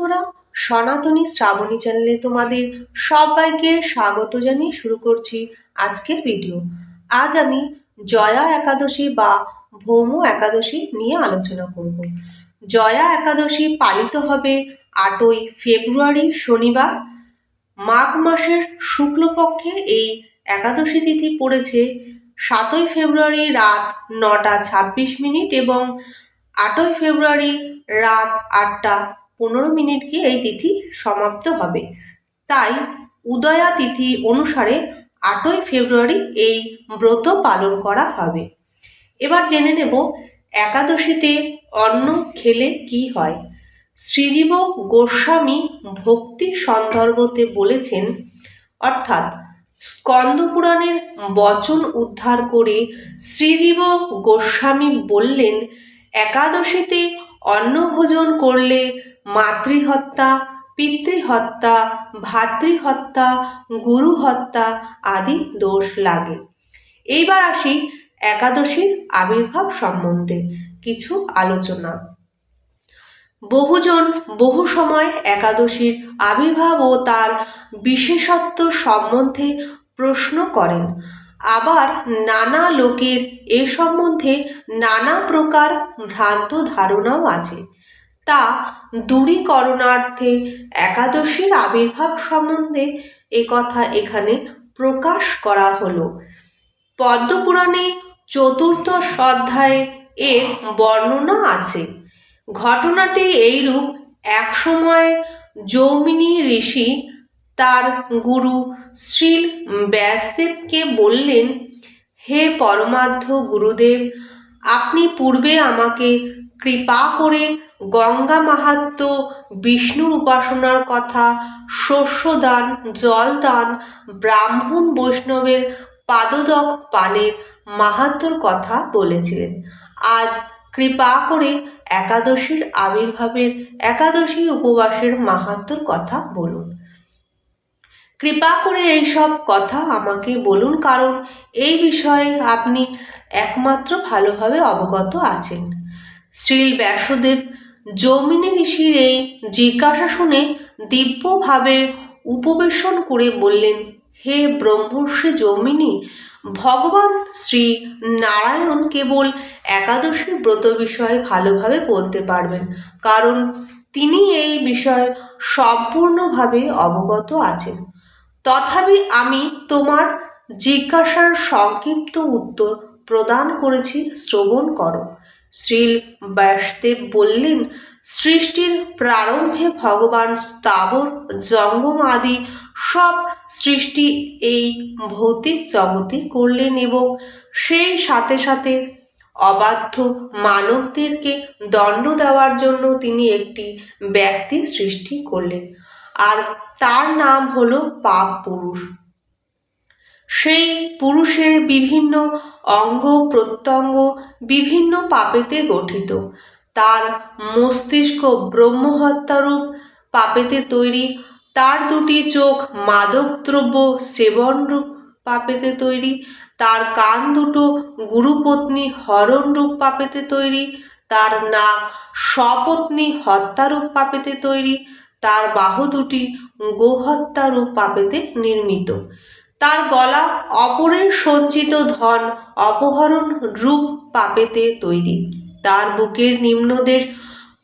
বন্ধুরা, সনাতনী শ্রাবণী চ্যানেলে তোমাদের সবাইকে স্বাগত জানিয়ে শুরু করছি আজকের ভিডিও আজ আমি জয়া একাদশী বা ভৌম একাদশী নিয়ে আলোচনা করব। জয়া একাদশী পালিত হবে আটই ফেব্রুয়ারি, শনিবার। মাঘ মাসের শুক্লপক্ষে এই একাদশী তিথি পড়েছে সাতই ফেব্রুয়ারি রাত নটা ছাব্বিশ মিনিট এবং আটই ফেব্রুয়ারি রাত আটটা পনেরো মিনিট গিয়ে এই তিথি সমাপ্ত হবে। তাই উদয়া তিথি অনুসারে আটই ফেব্রুয়ারি এই ব্রত পালন করা হবে। এবার জেনে নেব একাদশীতে অন্ন খেলে কি হয়। শ্রীজীব গোস্বামী ভক্তি সন্দর্ভতে বলেছেন, অর্থাৎ স্কন্দ পুরাণের বচন উদ্ধার করে শ্রীজীব গোস্বামী বললেন, একাদশীতে অন্নভোজন করলে মাতৃহত্যা, পিতৃহত্যা, ভাতৃহত্যা গুরু হত্যা আদি দোষ লাগে। এইবার আসি একাদশীর আবির্ভাব সম্বন্ধে কিছু আলোচনা। বহুজন বহু সময় একাদশীর আবির্ভাব ও তার বিশেষত্ব সম্বন্ধে প্রশ্ন করেন। আবার নানা লোকের এ সম্বন্ধে নানা প্রকার ভ্রান্ত ধারণাও আছে। তা দূরীকরণার্থে একাদশীর আবির্ভাব সম্বন্ধে কথা এখানে প্রকাশ করা হলো। পদ্মপুরাণে চতুর্থ অধ্যায়ে এর বর্ণনা আছে। ঘটনাটি এইরূপ, একসময় যৌমিনী ঋষি তার গুরু শ্রীল ব্যাসদেবকে বললেন, হে পরমাধ্য গুরুদেব, আপনি পূর্বে আমাকে কৃপা করে গঙ্গা মাহাত্ম, বিষ্ণুর উপাসনার কথা, শস্যদান, জলদান, ব্রাহ্মণ বৈষ্ণবের পাদদক পানের মাহাত্মর কথা বলেছিলেন। আজ কৃপা করে একাদশীর আবির্ভাবের একাদশী উপবাসের মাহাত্মর কথা বলুন। কৃপা করে এইসব কথা আমাকে বলুন, কারণ এই বিষয়ে আপনি একমাত্র ভালোভাবে অবগত আছেন। শ্রীল ব্যাসদেব যৌমিনী ঋষির এই জিজ্ঞাসা শুনে দিব্যভাবে উপবেশন করে বললেন, হে ব্রহ্মর্ষি যৌমিনী, ভগবান শ্রী নারায়ণ কেবল একাদশী ব্রত বিষয়ে ভালোভাবে বলতে পারবেন, কারণ তিনি এই বিষয়ে সম্পূর্ণভাবে অবগত আছেন। তথাপি আমি তোমার জিজ্ঞাসার সংক্ষিপ্ত উত্তর প্রদান করেছি, শ্রবণ করো। শ্রীল ব্যাসদেব বললেন, সৃষ্টির প্রারম্ভে ভগবান স্থাবর, জঙ্গম আদি সব সৃষ্টি এই ভৌতিক জগতে করলেন এবং সেই সাথে সাথে অবাধ্য মানবদেরকে দণ্ড দেওয়ার জন্য তিনি একটি ব্যক্তি সৃষ্টি করলেন। আর তার নাম হলো পাপ পুরুষ। সেই পুরুষের বিভিন্ন অঙ্গ প্রত্যঙ্গ বিভিন্ন পাপেতে গঠিত। তার মস্তিষ্ক ব্রহ্মহত্যারূপ পাপেতে তৈরি। তার দুটি চোখ মাদক দ্রব্য সেবনরূপ পাপেতে তৈরি। তার কান দুটো গুরুপত্নী হরণরূপ পাপেতে তৈরি। তার নাক স্বপত্নী হত্যারূপ পাপেতে তৈরি। তার বাহু দুটি গোহত্যারূপ পাপেতে নির্মিত। তার গলা অপরের সঞ্চিত ধন অপহরণ রূপ পাপেতে তৈরি। তার বুকের নিম্নদেশ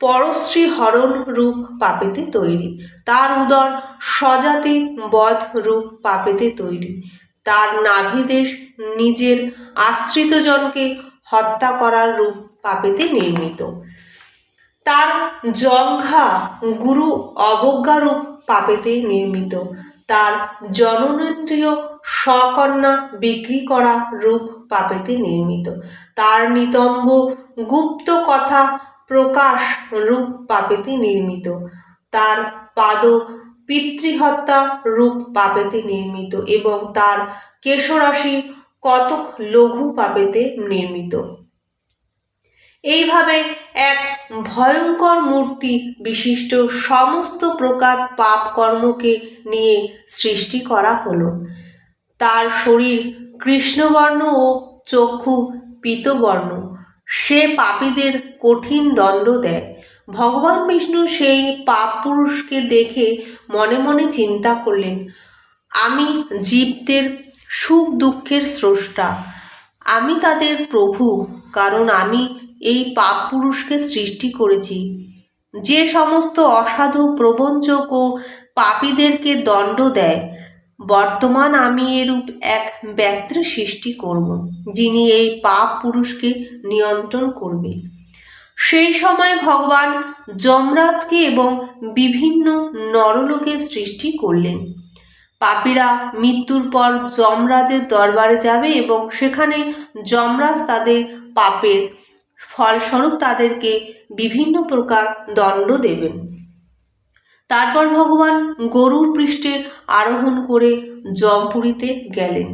পরশ্রী হরণ রূপ পাপেতে তৈরি। তার উদর স্বজাতি বধ রূপ পাপেতে তৈরি। তার নাভিদেশ নিজের আশ্রিতজনকে হত্যা করার রূপ পাপেতে নির্মিত। তার জঙ্ঘা গুরু অবজ্ঞারূপ পাপেতে নির্মিত। তার জননেত্রীয় সকন্যা বিক্রি করা রূপ পাপেতে নির্মিত। তার নিতম্ব গুপ্ত কথা প্রকাশ রূপ পাপেতে নির্মিত। তার পাদ পিতৃহত্যা রূপ পাপেতে নির্মিত এবং তার কেশরাশি কতক লঘু পাপেতে নির্মিত। এইভাবে এক ভয়ঙ্কর মূর্তি বিশিষ্ট সমস্ত প্রকার পাপ কর্মকে নিয়ে সৃষ্টি করা হলো। তার শরীর কৃষ্ণবর্ণ ও চক্ষু পীতবর্ণ। সে পাপীদের কঠিন দণ্ড দেয়। ভগবান বিষ্ণু সেই পাপ পুরুষকে দেখে মনে মনে চিন্তা করলেন, আমি জীবদের সুখ দুঃখের স্রষ্টা। আমি তাদের প্রভু, কারণ আমি এই পাপ পুরুষকে সৃষ্টি করেছি। যে সমস্ত অসাধু প্রবঞ্চক ও পাপীদেরকে দণ্ড দেয়, বর্তমান আমি এরূপ এক ব্যক্তির সৃষ্টি করব, যিনি এই পাপ পুরুষকে নিয়ন্ত্রণ করবে। সেই সময় ভগবান যমরাজকে এবং বিভিন্ন নরলোকের সৃষ্টি করলেন। পাপীরা মৃত্যুর পর যমরাজের দরবারে যাবে এবং সেখানে যমরাজ তাদের পাপের ফলস্বরূপ তাদেরকে বিভিন্ন প্রকার দণ্ড দেবেন। তারপর ভগবান গরুর পৃষ্ঠে আরোহণ করে জমপুরীতে গেলেন।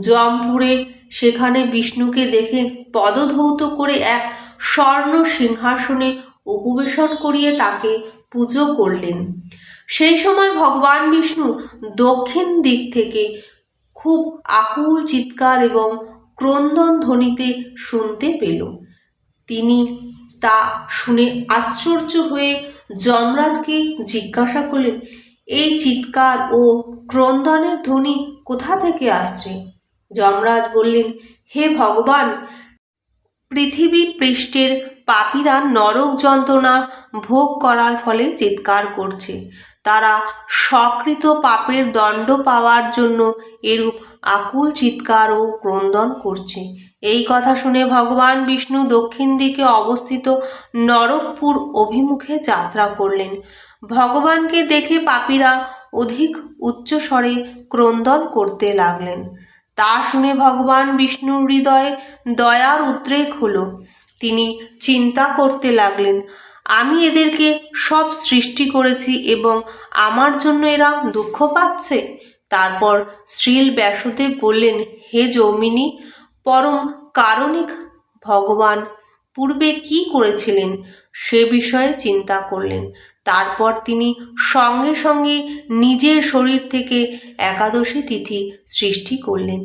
জমপুরে সেখানে বিষ্ণুকে দেখে পদধৌত করে এক স্বর্ণ সিংহাসনে উপবেশন করিয়ে তাকে পুজো করলেন। সেই সময় ভগবান বিষ্ণু দক্ষিণ দিক থেকে খুব আকুল চিৎকার এবং ক্রন্দন ধ্বনিতে শুনতে পেল। তিনি তা শুনে আশ্চর্য হয়ে যমরাজকে জিজ্ঞাসা করলেন, এই চিৎকার ও ক্রন্দনের ধ্বনি কোথা থেকে আসছে? যমরাজ বললেন, হে ভগবান, পৃথিবী পৃষ্ঠের পাপীরা নরক যন্ত্রণা ভোগ করার ফলে চিৎকার করছে। তারা সকৃত পাপের দণ্ড পাওয়ার জন্য এরূপ আকুল চিৎকার ও ক্রন্দন করছে। এই কথা শুনে ভগবান বিষ্ণু দক্ষিণ দিকে অবস্থিত নরকপুর অভিমুখে যাত্রা করলেন। ভগবানকে দেখে পাপীরা অধিক উচ্চস্বরে ক্রন্দন করতে লাগলেন। তা শুনে ভগবান বিষ্ণুর হৃদয়ে দয়ার উদ্রেক হলো। তিনি চিন্তা করতে লাগলেন, আমি এদেরকে সব সৃষ্টি করেছি এবং আমার জন্য এরা দুঃখ পাচ্ছে? তারপর শ্রীল ব্যাসদেব বললেন, হে যৌমিনী, পরম কারণিক ভগবান, পূর্বে কি করেছিলেন সে বিষয়ে চিন্তা করলেন। তারপর তিনি সঙ্গে সঙ্গে নিজের শরীর থেকে একাদশী তিথি সৃষ্টি করলেন।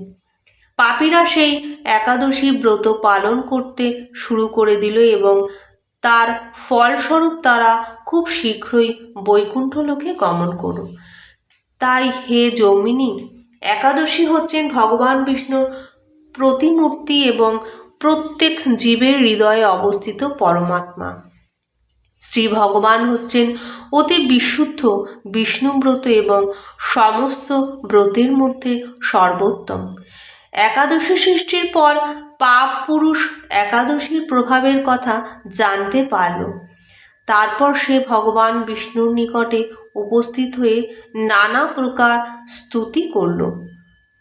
পাপীরা সেই একাদশী ব্রত পালন করতে শুরু করে দিল এবং তার ফলস্বরূপ তারা খুব শীঘ্রই বৈকুণ্ঠ লোকে গমন করো তাই হে যৌমিনী, একাদশী হচ্ছেন ভগবান বিষ্ণুর প্রতিমূর্তি এবং প্রত্যেক জীবের হৃদয়ে অবস্থিত পরমাত্মা। শ্রী ভগবান হচ্ছেন অতি বিশুদ্ধ বিষ্ণুব্রত এবং সমস্ত ব্রতের মধ্যে সর্বোত্তম। একাদশী সৃষ্টির পর পাপ পুরুষ একাদশীর প্রভাবের কথা জানতে পারল। তারপর সে ভগবান বিষ্ণুর নিকটে উপস্থিত হয়ে নানা প্রকার স্তুতি করল।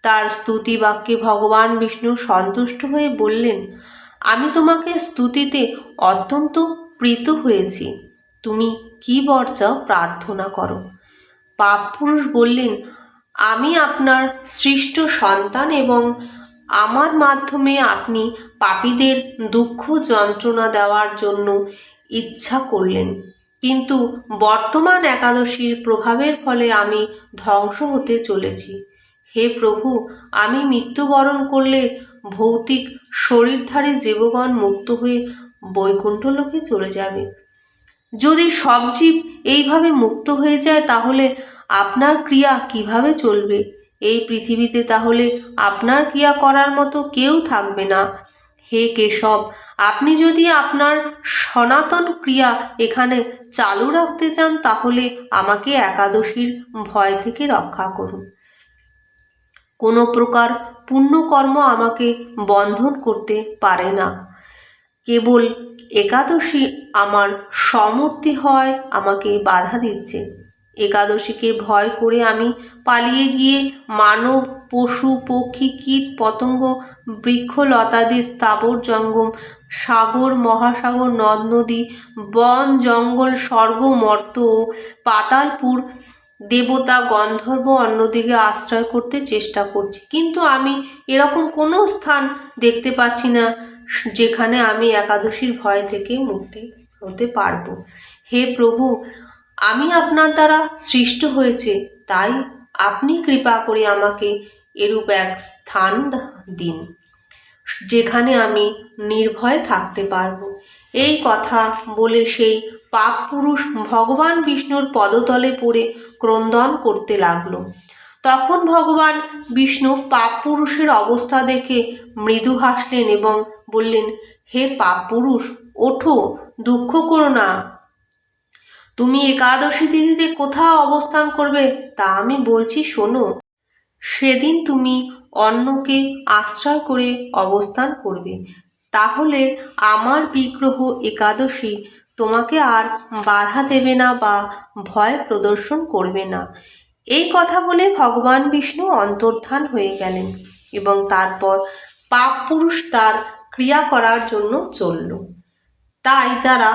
তার স্তুতি বাক্যে ভগবান বিষ্ণু সন্তুষ্ট হয়ে বললেন, আমি তোমাকে স্তুতিতে অত্যন্ত প্রীত হয়েছি। তুমি কি বর চাও প্রার্থনা করো। পাপ পুরুষ বললেন, আমি আপনার সৃষ্ট সন্তান এবং আমার মাধ্যমে আপনি পাপীদের দুঃখ যন্ত্রণা দেওয়ার জন্য ইচ্ছা করলেন। কিন্তু বর্তমান একাদশীর প্রভাবের ফলে আমি ধ্বংস হতে চলেছি। হে প্রভু, আমি মৃত্যুবরণ করলে ভৌতিক শরীরধারী জীবগণ মুক্ত হয়ে বৈকুণ্ঠ লোকে চলে যাবে। যদি সব জীব এইভাবে মুক্ত হয়ে যায়, তাহলে আপনার ক্রিয়া কীভাবে চলবে? এই পৃথিবীতে তাহলে আপনার ক্রিয়া করার মতো কেউ থাকবে না। হে কেশব, আপনি যদি আপনার সনাতন ক্রিয়া এখানে চালু রাখতে চান, তাহলে আমাকে একাদশীর ভয় থেকে রক্ষা করুন। কোনো প্রকার পুণ্যকর্ম আমাকে বন্ধন করতে পারে না। কেবল একাদশী আমার সমর্থি হয়, আমাকে বাধা দিচ্ছে। একাদশীকে ভয় করে আমি পালিয়ে গিয়ে মানব পশু, পক্ষী, কীট, পতঙ্গ বৃক্ষলতাদি স্থাবর জঙ্গম, সাগর, মহাসাগর, নদ, নদী, বন, জঙ্গল, স্বর্গ, মর্ত ও পাতালপুর দেবতা গন্ধর্ব অন্যদিকে আশ্রয় করতে চেষ্টা করছি। কিন্তু আমি এরকম কোনো স্থান দেখতে পাচ্ছি না যেখানে আমি একাদশীর ভয় থেকে মুক্তি হতে পারব। হে প্রভু, আমি আপনার দ্বারা সৃষ্ট হয়েছে, তাই আপনি কৃপা করে আমাকে এরূপ এক স্থান দিন, যেখানে আমি নির্ভয় থাকতে পারব। এই কথা বলে সেই পাপ পুরুষ ভগবান বিষ্ণুর পদতলে পড়ে ক্রন্দন করতে লাগল। তখন ভগবান বিষ্ণু পাপ পুরুষের অবস্থা দেখে মৃদু হাসলেন এবং বললেন, হে পাপ পুরুষ, ওঠো, দুঃখ করো না। তুমি একাদশী তিথিতে কোথাও অবস্থান করবে তা আমি বলছি, শোনো। সেদিন তুমি অন্যকে আশ্রয় করে অবস্থান করবে। তাহলে আমার বিগ্রহ একাদশী তোমাকে আর বাধা দেবে না বা ভয় প্রদর্শন করবে না। এই কথা বলে ভগবান বিষ্ণু অন্তর্ধান হয়ে গেলেন এবং তারপর পাপ পুরুষ তার ক্রিয়া করার জন্য চলল। তাই যারা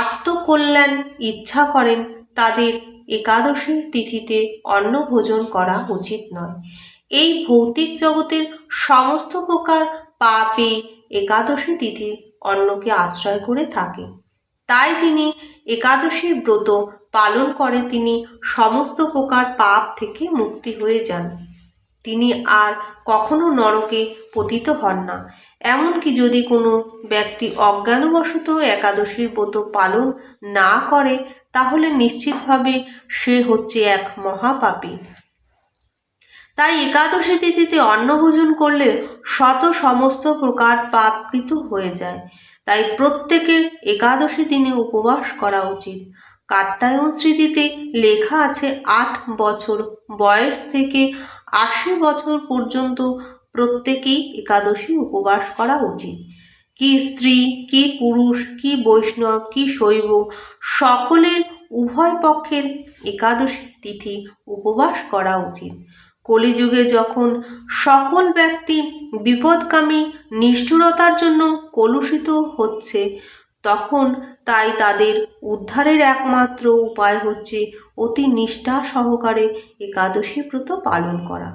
আত্মকল্যাণ ইচ্ছা করেন তাদের একাদশীর তিথিতে অন্ন ভোজন করা উচিত নয়। এই ভৌতিক জগতের সমস্ত প্রকার পাপে একাদশী তিথি অন্নকে আশ্রয় করে থাকে। তাই যিনি একাদশীর ব্রত পালন করে তিনি সমস্ত প্রকার পাপ থেকে মুক্তি হয়ে যান। তিনি আর কখনো নরকে পতিত হন না। এমনকি যদি কোনো ব্যক্তি অজ্ঞানবশত একাদশীর ব্রত পালন না করে নিশ্চিতভাবে সে হচ্ছে এক মহাপাপী। তাই একাদশী তিথিতে অন্নভোজন করলে শত সমস্ত প্রকার পাপকৃত হয়ে যায়। তাই প্রত্যেকের একাদশী দিনে উপবাস করা উচিত। কাত্তায়ন স্মৃতিতে লেখা আছে আট বছর বয়স থেকে আশি বছর পর্যন্ত প্রত্যেকেই একাদশী উপবাস করা উচিত। কি স্ত্রী, কি পুরুষ, কি বৈষ্ণব, কি শৈব, সকলের উভয় পক্ষের একাদশী তিথি উপবাস করা উচিত। কলিযুগে যখন সকল ব্যক্তি বিপদকামী নিষ্ঠুরতার জন্য কলুষিত হচ্ছে, তখন তাই তাদের উদ্ধারের একমাত্র উপায় হচ্ছে অতি নিষ্ঠা সহকারে একাদশী ব্রত পালন করা।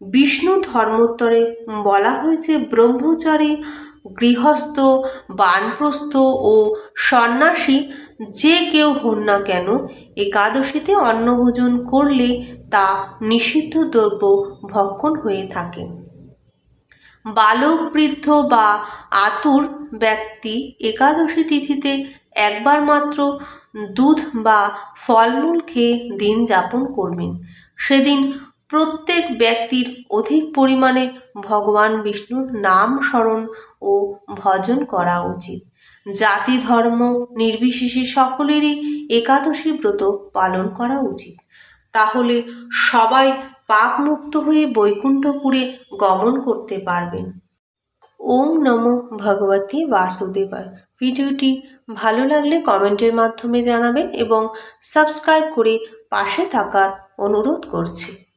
বিষ্ণু ধর্মোত্তরে বলা হয়েছে, ব্রহ্মচারী গৃহস্থ, বানপ্রস্থ ও সন্ন্যাসী যে কেউ হন না কেন, একাদশীতে অন্নভোজন করলে তা নিষিদ্ধ দ্রব্য ভক্ষণ হয়ে থাকে। বালক বৃদ্ধ বা আতুর ব্যক্তি একাদশী তিথিতে একবার মাত্র দুধ বা ফলমূল খেয়ে দিন যাপন করবেন। সেদিন প্রত্যেক ব্যক্তির অধিক পরিমাণে ভগবান বিষ্ণুর নাম স্মরণ ও ভজন করা উচিত। জাতি, ধর্ম, নির্বিশেষে সকলেরই একাদশী ব্রত পালন করা উচিত। তাহলে সবাই পাপ মুক্ত হয়ে বৈকুণ্ঠপুরে গমন করতে পারবেন। ওম নমো ভগবতী বাসুদেবায়। ভিডিওটি ভালো লাগলে কমেন্টের মাধ্যমে জানাবেন এবং সাবস্ক্রাইব করে পাশে থাকার অনুরোধ করছি।